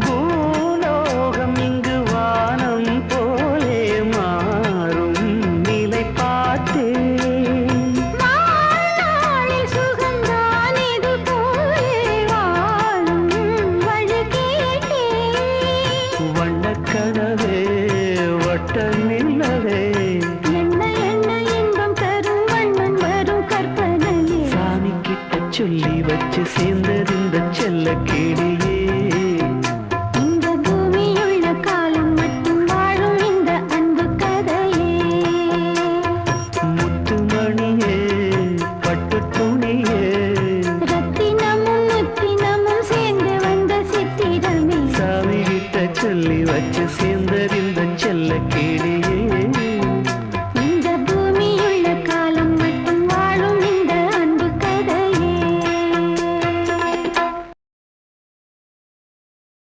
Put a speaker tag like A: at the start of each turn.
A: பூலோகம் இங்கு வானம் போலே மாறும் நிலை
B: கேட்டேன்
A: வண்ணக்கனவே வட்ட நிலவே
B: என்ன என்ன இன்பம் தரும் வண்ணன்
A: சொல்லி வச்சு சேர்ந்தறிந்த செல்ல கேளே